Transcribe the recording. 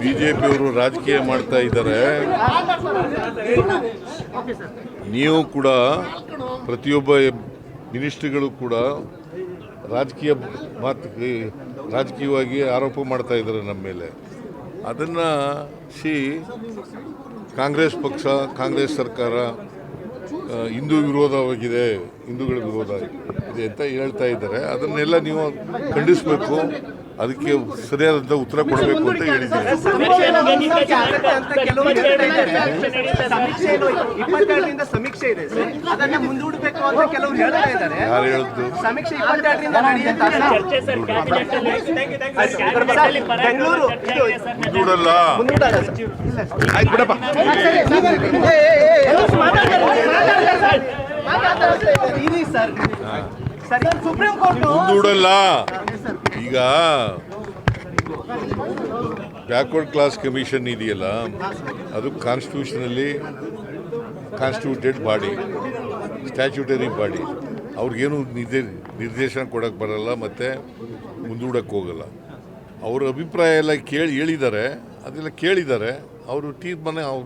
B J ಪಿಯವರು ರಾಜಕೀಯ ಮಾಡ್ತಾ ಇದ್ದಾರೆ. ನೀವು ಕೂಡ ಪ್ರತಿಯೊಬ್ಬ ಮಿನಿಸ್ಟ್ರಿಗಳು ಕೂಡ ರಾಜಕೀಯ ಮಾತು ರಾಜಕೀಯವಾಗಿ ಆರೋಪ ಮಾಡ್ತಾ ಇದ್ದಾರೆ ನಮ್ಮ ಮೇಲೆ. ಅದನ್ನು ಸಿ ಕಾಂಗ್ರೆಸ್ ಪಕ್ಷ, ಕಾಂಗ್ರೆಸ್ ಸರ್ಕಾರ ಹಿಂದೂ ವಿರೋಧವಾಗಿದೆ ಹಿಂದೂಗಳ ವಿರೋಧ ಇದೆ ಅಂತ ಹೇಳ್ತಾ ಇದ್ದಾರೆ. ಅದನ್ನೆಲ್ಲ ನೀವು ಖಂಡಿಸಬೇಕು. ಅದಕ್ಕೆ ಸರಿಯಾದಂಥ ಉತ್ತರ ಕೊಡಬೇಕು ಅಂತ ಹೇಳಿದ್ದಾರೆ ಸಮೀಕ್ಷೆ ಇಪ್ಪತ್ತೆರಡರಿಂದ ಇದೆ ಸರ್ ಅದನ್ನ ಮುಂದೂಡಬೇಕು ಅಂತ ಕೆಲವರು ಹೇಳ್ತಾ ಇದ್ದಾರೆ ಯಾರು ಹೇಳಿದ್ದು ಸಮೀಕ್ಷೆ ಇಪ್ಪತ್ತೆರಡರಿಂದ ಬೆಂಗಳೂರು ಮುಂದೂಡಲ್ಲ. ಆಯ್ತು ಬಿಡಪ್ಪ ಸುಪ್ರೀಂ ಕೋರ್ಟ್ ಮುಂದೂಡಲ್ಲ ಈಗ ಬ್ಯಾಕ್ವರ್ಡ್ ಕ್ಲಾಸ್ ಕಮಿಷನ್ ಇದೆಯಲ್ಲ ಅದು ಕಾನ್ಸ್ಟಿಟ್ಯೂಷನಲ್ಲಿ ಕಾನ್ಸ್ಟಿಟ್ಯೂಟೆಡ್ ಬಾಡಿ ಸ್ಟ್ಯಾಚ್ಯೂಟರಿ ಬಾಡಿ ಅವ್ರಿಗೇನು ನಿರ್ದೇ ನಿರ್ದೇಶನ ಕೊಡಕ್ಕೆ ಬರಲ್ಲ ಮತ್ತು ಮುಂದೂಡಕ್ಕೆ ಹೋಗಲ್ಲ. ಅವ್ರ ಅಭಿಪ್ರಾಯ ಎಲ್ಲ ಕೇಳಿ ಹೇಳಿದ್ದಾರೆ ಅದೆಲ್ಲ ಕೇಳಿದ್ದಾರೆ. ಅವರು ತೀರ್ಮಾನ ಅವ್ರ